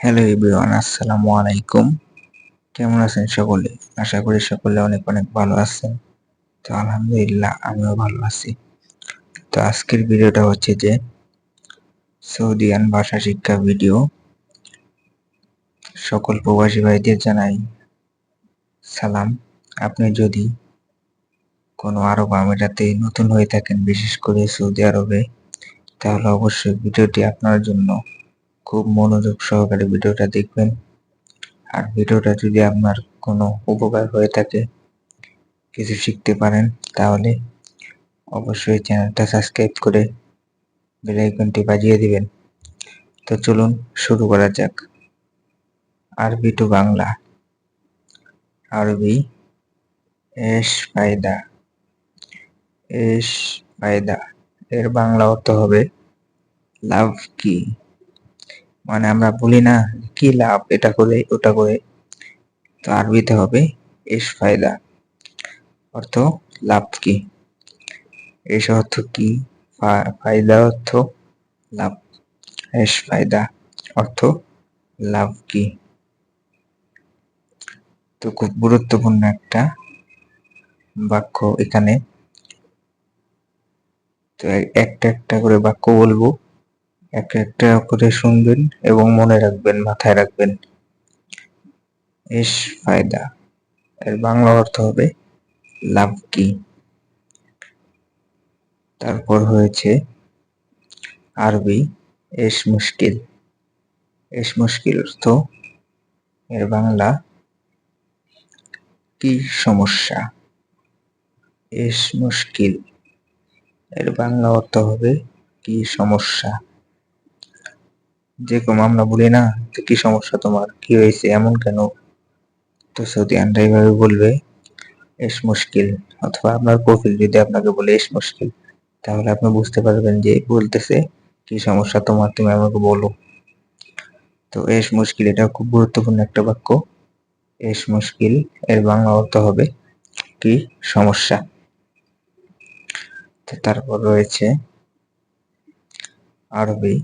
Hello everyone আসসালামু আলাইকুম কেমন আছেন সকলে? আশা করি সকলে অনেক অনেক ভালো আছেন। তো আলহামদুলিল্লাহ, আমিও ভালো আছি। তো আজকের ভিডিওটা হচ্ছে যে সৌদিয়ান ভাষা শিক্ষা ভিডিও। সকল প্রবাসী ভাইদের জানাই সালাম। আপনি যদি কোনো আরব আমিরাতে নতুন হয়ে থাকেন, বিশেষ করে সৌদি আরবে, তাহলে অবশ্যই ভিডিওটি আপনার জন্য খুব মনোযোগ সহকারে ভিডিওটা দেখবেন। আর ভিডিওটা যদি আপনার কোনো উপকার হয়ে থাকে, কিছু শিখতে পারেন, তাহলে অবশ্যই চ্যানেলটা সাবস্ক্রাইব করে বেলাইকনটি বাজিয়ে দিবেন। তো চলুন শুরু করা যাক। আরবি টু বাংলা। আরবি এস ফায়দা। এস ফায়দা। এর বাংলা অর্থ হবে, লাভ কি? মানে আমরা বলি না কি লাভ এটা করে, ওটা করে। তো আরবিতে হবে এস ফায়দা। অর্থ লাভ কি? এস অর্থ কি? ফায়দা অর্থ লাভ। এস ফায়দা অর্থ লাভ কি? তো খুব গুরুত্বপূর্ণ একটা বাক্য এখানে। তো একটা একটা করে বাক্য বলব। এক একটা করে শুনবেন এবং মনে রাখবেন, মাথায় রাখবেন। এস ফায়দা। এর বাংলা অর্থ হবে, লাভ কি? তারপর হয়েছে, আরবি, এস মুশকিল। এস মুশকিল অর্থ, এর বাংলা, কি সমস্যা? এস মুশকিল। এর বাংলা অর্থ হবে, কি সমস্যা? যেরকম আমরা বলি না যে কি সমস্যা তোমার? কি হয়েছে? এমন কেন? তো সৌদি আনরা বলবে, এস মুশকিল। অথবা আপনার কফিল যদি আপনাকে বলে, এস মুশকিল, তাহলে আপনি বুঝতে পারবেন যে বলতেছে, কি সমস্যা তোমার? তুমি আমাকে বলো। তো এস মুশকিল এটা খুব গুরুত্বপূর্ণ একটা বাক্য। এস মুশকিল এর বাংলা অর্থ হবে, কি সমস্যা? তো তারপর রয়েছে, আরবি।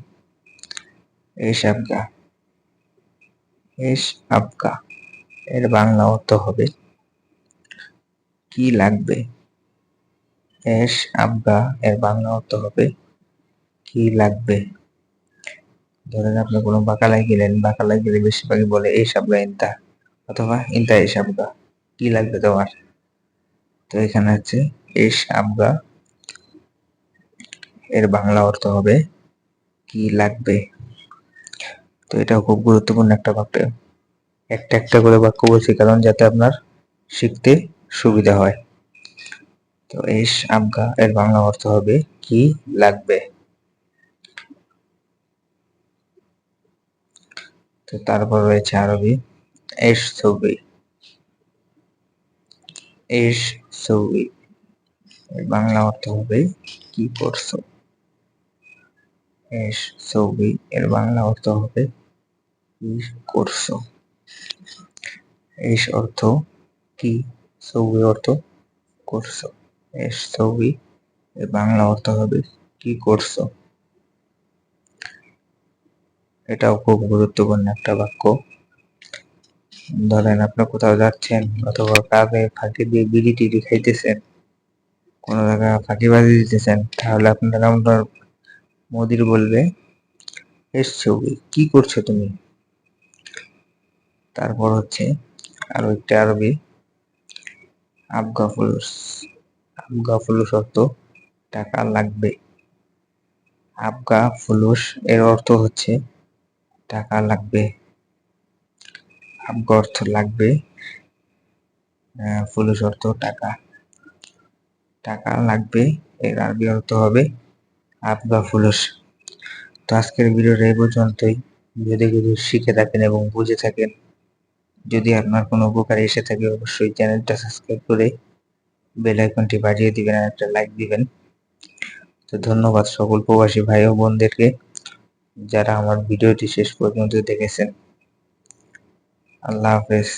এস আবগা। এস আবগা। এর বাংলা অর্থ হবে, কি লাগবে? এস আবগা, এর বাংলা অর্থ হবে, কি লাগবে? ধরেন আপনি কোনো বাকালায় গেলেন, বাকালায় গেলে বেশিরভাগই বলে এই সাবগা ইন্তা, অথবা ইন্তা এই সাবগা কি লাগবে তোমার? তো এখানে হচ্ছে এস আবগা, এর বাংলা অর্থ হবে, কি লাগবে? তো এটাও খুব গুরুত্বপূর্ণ একটা বাক্য। একটা একটা করে বাক্য বলছি কারণ যাতে আপনার শিখতে সুবিধা হয়। তো এস আবগা এর বাংলা অর্থ হবে কি লাগবে? তো তারপর রয়েছে আরবি, এস, ছবি। এস, ছবি। বাংলা অর্থ হবে কি করছ এস ছবি এর বাংলা অর্থ হবে কি করছ এস অর্থ কি? ছবি অর্থ করছ এস ছবি এর বাংলা অর্থ হবে কি করছ এটাও খুব গুরুত্বপূর্ণ একটা বাক্য। ধরেন আপনি কোথাও যাচ্ছেন অথবা কাউকে ফাঁকি দিয়ে বিড়ি টিড়ি খাইতেছেন, কোনো জায়গায় ফাঁকিবাজি দিতেছেন, তাহলে আপনারা আপনার মোদির বলবে এস ছবি কি করছ তুমি? তারপর হচ্ছে আরও একটা আরবি আবগা ফুলুস অর্থ টাকা লাগবে। আবগা ফুলুস এর অর্থ হচ্ছে টাকা লাগবে। আবগা অর্থ লাগবে ফুলুস অর্থ টাকা। টাকা লাগবে, এর আরবি অর্থ হবে আবগা ফুলুস তো আজকের ভিডিওটা এই পর্যন্তই। যদি কিছু শিখে থাকেন এবং বুঝে থাকেন, যদি আপনার কোনো উপকার এসে থাকে, অবশ্যই চ্যানেলটা সাবস্ক্রাইব করে বেল আইকনটি বাজিয়ে দিবেন আর একটা লাইক দিবেন। তো ধন্যবাদ সকল প্রবাসী ভাই ও বোনদেরকে যারা আমার ভিডিওটি শেষ পর্যন্ত দেখেছেন। আল্লাহ হাফেজ।